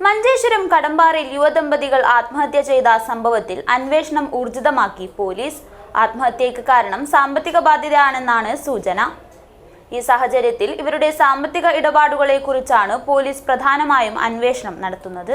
മഞ്ചേശ്വരം കടമ്പാറിൽ യുവദമ്പതികൾ ആത്മഹത്യ ചെയ്ത സംഭവത്തിൽ അന്വേഷണം ഊർജിതമാക്കി പോലീസ്. ആത്മഹത്യയ്ക്ക് കാരണം സാമ്പത്തിക ബാധ്യതയാണെന്നാണ് സൂചന. ഈ സാഹചര്യത്തിൽ ഇവരുടെ സാമ്പത്തിക ഇടപാടുകളെക്കുറിച്ചാണ് പോലീസ് പ്രധാനമായും അന്വേഷണം നടത്തുന്നത്.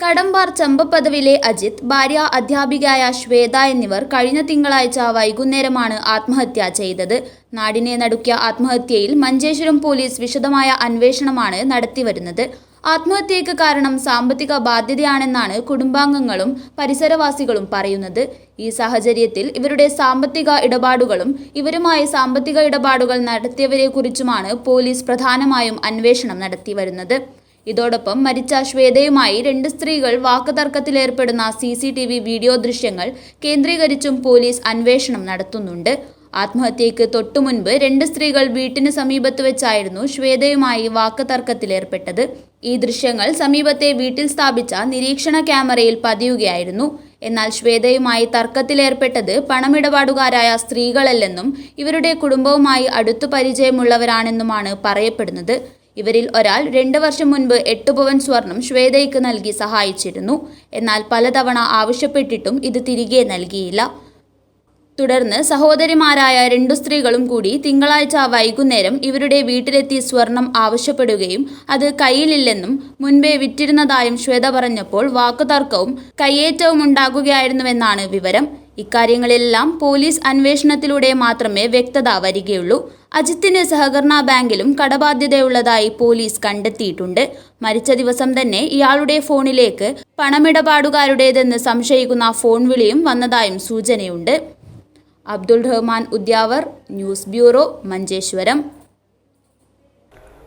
കടമ്പാർ ചമ്പപ്പദവിലെ അജിത് ഭാര്യ അധ്യാപികയായ ശ്വേത എന്നിവർ കഴിഞ്ഞ തിങ്കളാഴ്ച വൈകുന്നേരമാണ് ആത്മഹത്യ ചെയ്തത്. നാടിനെ നടുക്കിയ ആത്മഹത്യയിൽ മഞ്ചേശ്വരം പോലീസ് വിശദമായ അന്വേഷണമാണ് നടത്തിവരുന്നത്. ആത്മഹത്യയ്ക്ക് കാരണം സാമ്പത്തിക ബാധ്യതയാണെന്നാണ് കുടുംബാംഗങ്ങളും പരിസരവാസികളും പറയുന്നത്. ഈ സാഹചര്യത്തിൽ ഇവരുടെ സാമ്പത്തിക ഇടപാടുകളും ഇവരുമായി സാമ്പത്തിക ഇടപാടുകൾ നടത്തിയവരെക്കുറിച്ചുമാണ് പോലീസ് പ്രധാനമായും അന്വേഷണം നടത്തിവരുന്നത്. ഇതോടൊപ്പം മരിച്ച ശ്വേതയുമായി രണ്ട് സ്ത്രീകൾ വാക്കുതർക്കത്തിലേർപ്പെടുന്ന C C T V video ദൃശ്യങ്ങൾ കേന്ദ്രീകരിച്ചും പോലീസ് അന്വേഷണം നടത്തുന്നുണ്ട്. ആത്മഹത്യയ്ക്ക് തൊട്ടുമുൻപ് രണ്ട് സ്ത്രീകൾ വീട്ടിന് സമീപത്ത് വെച്ചായിരുന്നു ശ്വേതയുമായി വാക്കുതർക്കത്തിലേർപ്പെട്ടത്. ഈ ദൃശ്യങ്ങൾ സമീപത്തെ വീട്ടിൽ സ്ഥാപിച്ച നിരീക്ഷണ ക്യാമറയിൽ പതിയുകയായിരുന്നു. എന്നാൽ ശ്വേതയുമായി തർക്കത്തിലേർപ്പെട്ടത് പണമിടപാടുകാരായ സ്ത്രീകളല്ലെന്നും ഇവരുടെ കുടുംബവുമായി അടുത്തു പരിചയമുള്ളവരാണെന്നുമാണ് പറയപ്പെടുന്നത്. ഇവരിൽ ഒരാൾ രണ്ട് വർഷം മുൻപ് എട്ട് പവൻ സ്വർണം ശ്വേതയ്ക്ക് നൽകി സഹായിച്ചിരുന്നു. എന്നാൽ പലതവണ ആവശ്യപ്പെട്ടിട്ടും ഇത് തിരികെ നൽകിയില്ല. തുടർന്ന് സഹോദരിമാരായ രണ്ടു സ്ത്രീകളും കൂടി തിങ്കളാഴ്ച വൈകുന്നേരം ഇവരുടെ വീട്ടിലെത്തി സ്വർണം ആവശ്യപ്പെടുകയും അത് കയ്യിലില്ലെന്നും മുൻപേ വിറ്റിരുന്നതായും ശ്വേത പറഞ്ഞപ്പോൾ വാക്കുതർക്കവും കയ്യേറ്റവും ഉണ്ടാകുകയായിരുന്നുവെന്നാണ് വിവരം. ഇക്കാര്യങ്ങളിലെല്ലാം പോലീസ് അന്വേഷണത്തിലൂടെ മാത്രമേ വ്യക്തത വരികയുള്ളൂ. അജിത്തിന് സഹകരണ ബാങ്കിലും കടബാധ്യതയുള്ളതായി പോലീസ് കണ്ടെത്തിയിട്ടുണ്ട്. മരിച്ച ദിവസം തന്നെ ഇയാളുടെ ഫോണിലേക്ക് പണമിടപാടുകാരുടേതെന്ന് സംശയിക്കുന്ന ഫോൺ വിളിയും വന്നതായും സൂചനയുണ്ട്. Abdul Rahman Udyavar news bureau Manjeshwaram.